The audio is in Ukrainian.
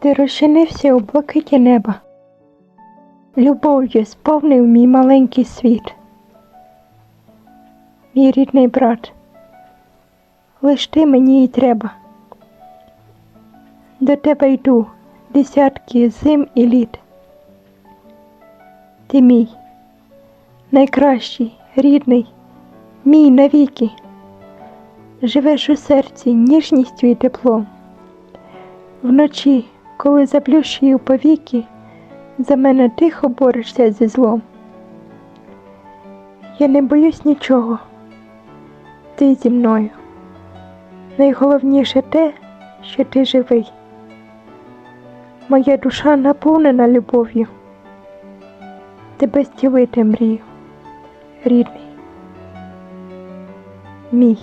Ти розчинився у блакиті неба. Любов'ю сповнив мій маленький світ. Мій рідний брат, лиш ти мені й треба. До тебе йду десятки зим і літ. Ти мій, найкращий, рідний, мій навіки. Живеш у серці ніжністю і теплом. Вночі, коли заплющую повіки, за мене тихо борешся зі злом. Я не боюсь нічого, ти зі мною. Найголовніше те, що ти живий. Моя душа наповнена любов'ю. Тебе стілити мрію, рідний, мій.